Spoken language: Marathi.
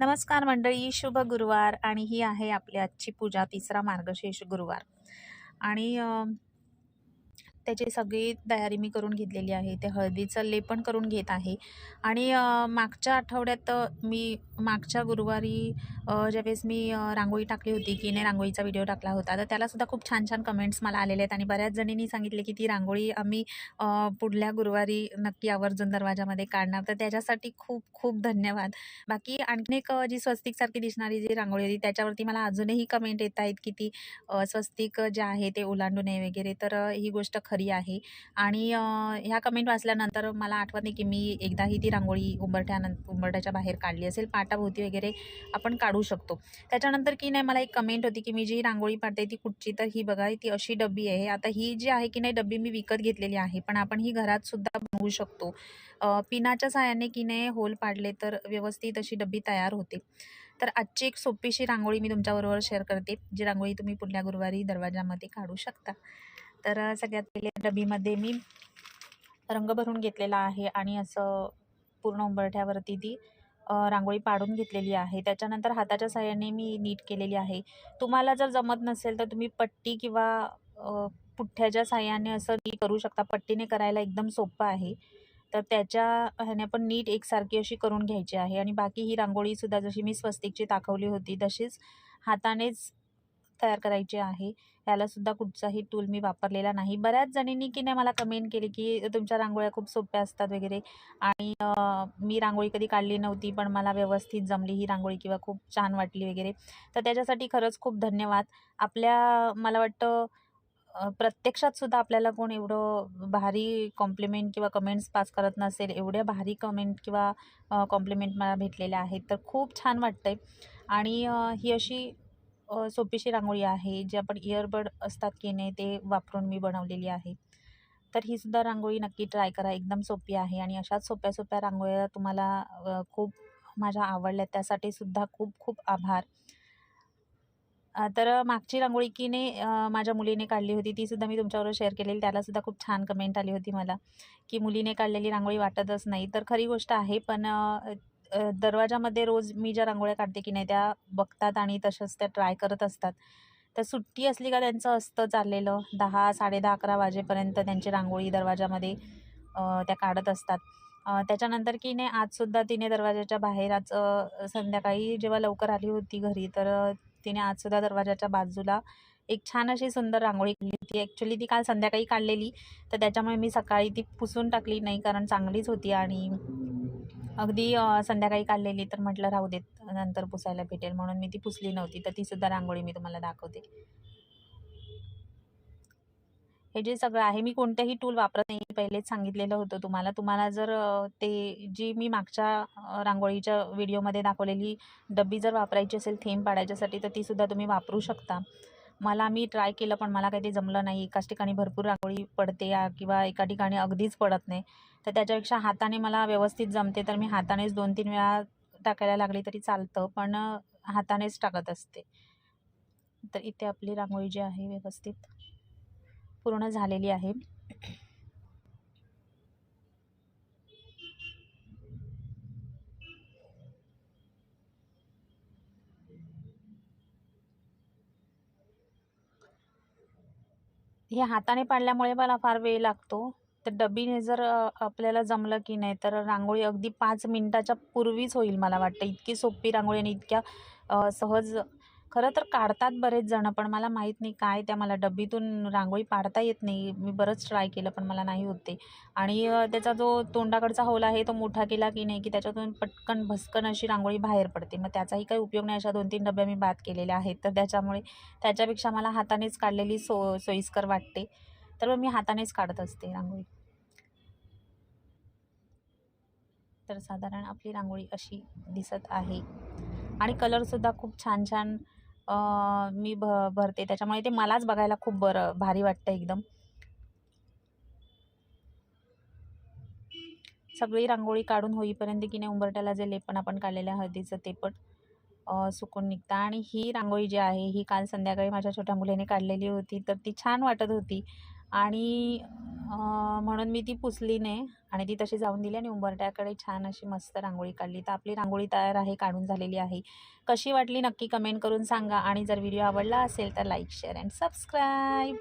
नमस्कार मंडळी शुभ गुरुवार आणि ही आहे आपली आजची पूजा तिसरा मार्गशीर्ष गुरुवार. आणि त्याची सगळी तयारी मी करून घेतलेली आहे. ते हळदीचं लेपन करून घेत आहे. आणि मागच्या आठवड्यात मी मागच्या गुरुवारी ज्यावेळेस मी रांगोळी टाकली होती की नाही रांगोळीचा व्हिडिओ टाकला होता तर त्यालासुद्धा खूप छान छान कमेंट्स मला आलेले आहेत. आणि बऱ्याच जणींनी सांगितले की ती रांगोळी आम्ही पुढल्या गुरुवारी नक्की आवर्जून दरवाजामध्ये काढणार. तर त्याच्यासाठी खूप खूप धन्यवाद. बाकी आणखीन एक जी स्वस्तिकसारखी दिसणारी जी रांगोळी होती त्याच्यावरती मला अजूनही कमेंट येत आहेत की ती स्वस्तिक जे आहे ते ओलांडू नये वगैरे. तर ही गोष्ट खरी आहे. आणि ह्या कमेंट वाचल्यानंतर मला आठवत नाही की मी एकदाही ती रांगोळी उंबरठ्यानं उंबरठ्याच्या बाहेर काढली असेल. पाटाभोवती वगैरे आपण काढू शकतो. त्याच्यानंतर की नाही मला एक कमेंट होती की मी जी रांगोळी पाडते ती कुठची तर ही बघा ती अशी डब्बी आहे. आता ही जी आहे की नाही डब्बी मी विकत घेतलेली आहे. पण आपण ही घरात सुद्धा बनवू शकतो. पिनाच्या सहाय्याने की नाही होल पाडले तर व्यवस्थित अशी डब्बी तयार होते. तर आजची एक सोपीशी रांगोळी मी तुमच्याबरोबर शेअर करते. जी रांगोळी तुम्ही पुढल्या गुरुवारी दरवाजामध्ये काढू शकता. तर सगळ्यात पहिले डबीमध्ये मी रंग भरून घेतलेला आहे आणि असं पूर्ण उंबरठ्यावरती ती रांगोळी पाडून घेतलेली आहे. त्याच्यानंतर हाताच्या साहाय्याने मी नीट केलेली आहे. तुम्हाला जर जमत नसेल तर तुम्ही पट्टी किंवा पुठ्ठ्याच्या साहाय्याने असं नीट करू शकता. पट्टीने करायला एकदम सोपं आहे. तर त्याच्या ह्याने पण नीट एकसारखी अशी करून घ्यायची आहे. आणि बाकी ही रांगोळीसुद्धा जशी मी स्वस्तिकची दाखवली होती तशीच हातानेच तयार करायची आहे. यालासुद्धा कुठचाही टूल मी वापरलेला नाही. बऱ्याच जणींनी की नाही मला कमेंट केली की तुमच्या रांगोळ्या खूप सोप्या असतात वगैरे. आणि मी रांगोळी कधी काढली नव्हती पण मला व्यवस्थित जमली ही रांगोळी किंवा खूप छान वाटली वगैरे. तर त्याच्यासाठी खरंच खूप धन्यवाद. आपल्या मला वाटतं प्रत्यक्षात सुद्धा आपल्याला कोण एवढं भारी कॉम्प्लिमेंट किंवा कमेंट्स पास करत नसेल एवढ्या भारी कमेंट किंवा कॉम्प्लिमेंट मला भेटलेल्या आहेत तर खूप छान वाटतंय. आणि ही अशी सोपीशी रांगोळी आहे जे आपण इयरबड असतात की नाही ते वापरून मी बनवलेली आहे. तर ही सुद्धा रांगोळी नक्की ट्राय करा एकदम सोपी आहे आणि अशाच सोप्या सोप्या रांगोळ्या तुम्हाला खूप माझ्या आवडल्या त्यासाठी सुद्धा खूप खूप आभार. तर मागची रांगोळी की नाही माझ्या मुलीने काढली होती ती सुद्धा मी तुमच्याबरोबर शेअर केलेली त्यालासुद्धा खूप छान कमेंट आली होती मला की मुलीने काढलेली रांगोळी वाटतच नाही. तर खरी गोष्ट आहे पण दरवाजामध्ये रोज मी ज्या रांगोळ्या काढते की नाही त्या बघतात आणि तसंच त्या ट्राय करत असतात. तर सुट्टी असली का त्यांचं असतं चाललेलं. दहा साडेदहा अकरा वाजेपर्यंत त्यांची रांगोळी दरवाजामध्ये त्या काढत असतात. त्याच्यानंतर की नाही आजसुद्धा तिने दरवाजाच्या बाहेर आज संध्याकाळी जेव्हा लवकर आली होती घरी तर तिने आजसुद्धा दरवाजाच्या बाजूला एक छान अशी सुंदर रांगोळी काढली होती. ॲक्च्युली ती काल संध्याकाळी काढलेली तर त्याच्यामुळे मी सकाळी ती पुसून टाकली नाही कारण चांगलीच होती आणि अगदी संध्याकाळी काढलेली तर म्हटलं राहू देत नंतर पुसायला भेटेल. म्हणून मी ती पुसली नव्हती. तर ती सुद्धा रांगोळी मी तुम्हाला दाखवते. हे जे सगळं आहे मी कोणतेही टूल वापरत नाही. पहिलेच सांगितलेलं होतं तुम्हाला. तुम्हाला जर ते जी मी मागच्या रांगोळीच्या व्हिडिओमध्ये दाखवलेली डब्बी जर वापरायची असेल थेंब पाडायच्यासाठी तर ती सुद्धा तुम्ही वापरू शकता. मला मी ट्राय केलं पण मला काही ते जमलं नाही. एकाच ठिकाणी भरपूर रांगोळी पडते या किंवा एका ठिकाणी अगदीच पडत नाही. तर त्याच्यापेक्षा हाताने मला व्यवस्थित जमते तर मी हातानेच दोन तीन वेळा टाकायला लागली तरी चालतं पण हातानेच टाकत असते. तर इथे आपली रांगोळी जी आहे व्यवस्थित पूर्ण झालेली आहे. हे हाताने पाडल्यामुळे मला फार वेळ लागतो. तर डब्बीने जर आपल्याला जमलं की नाही तर रांगोळी अगदी पाच मिनटाच्या पूर्वीच होईल मला वाटतं. इतकी सोपी रांगोळी आणि इतक्या सहज खरं तर काढतात बरेच जणं पण मला माहीत नाही काय त्या मला डब्बीतून रांगोळी पाडता येत नाही. मी बरंच ट्राय केलं पण मला नाही होते आणि त्याचा जो तोंडाकडचा होल आहे तो मोठा केला की नाही की त्याच्यातून पटकन भस्कन अशी रांगोळी बाहेर पडते. मग त्याचाही काही उपयोग नाही अशा दोन तीन डब्या मी बाद केलेल्या आहेत. तर त्याच्यामुळे त्याच्यापेक्षा मला हातानेच काढलेली सो सोयीस्कर वाटते. तर मग मी हातानेच काढत असते रांगोळी. तर साधारण आपली रांगोळी अशी दिसत आहे. आणि कलरसुद्धा खूप छान छान मी भ भरते. त्याच्यामुळे ते मलाच बघायला खूप बरं भारी वाटतं एकदम. सगळी रांगोळी काढून होईपर्यंत की नाही उंबरट्याला जे लेपण आपण काढलेलं हळदीचं ते पण सुकून निघतं. आणि ही रांगोळी जी आहे ही काल संध्याकाळी माझ्या छोट्या मुलीने काढलेली होती तर ती छान वाटत होती. आणि म्हणून मी ती पुसली नाही आणि ती तशी जाऊन दिली आणि उंबरट्याकडे छान अशी मस्त रांगोळी काढली. तर आपली रांगोळी तयार आहे काढून झालेली आहे. कशी वाटली नक्की कमेंट करून सांगा आणि जर व्हिडिओ आवडला असेल तर लाईक शेअर अँड सबस्क्राईब.